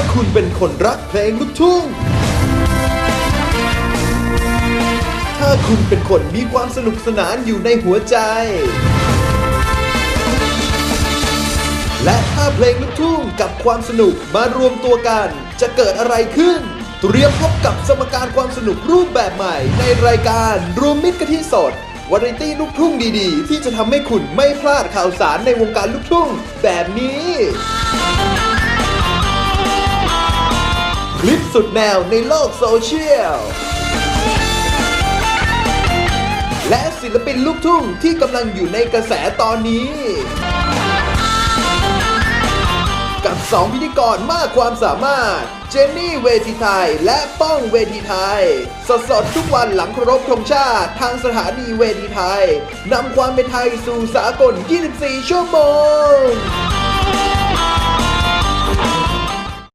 าคุณเป็นคนรักเพลงลูกทุ่ง ถ้าคุณเป็นคนมีความสนุกสนานอยู่ในหัวใจ และถ้าเพลงลูกทุ่งกับความสนุกมารวมตัวกัน จะเกิดอะไรขึ้น เตรียมพบกับสมการความสนุกรูปแบบใหม่ ในรายการรวมมิตรกะทิสดวาไรตี้ลูกทุ่งดีๆ ที่จะทำให้คุณไม่พลาดข่าวสารในวงการลูกทุ่งแบบนี้ คลิปสุดแนวในโลกโซเชียล และศิลปินลูกทุ่งที่กำลังอยู่ในกระแสตอนนี้ กับสองพิธีกรมากความสามารถ เจนนี่เวทีไทย และป้องเวทีไทย สดสดๆทุกวันหลังเคารพธงชาติ ทางสถานีเวทีไทยนำความเป็นไทยสู่สากล 24 ชั่วโมง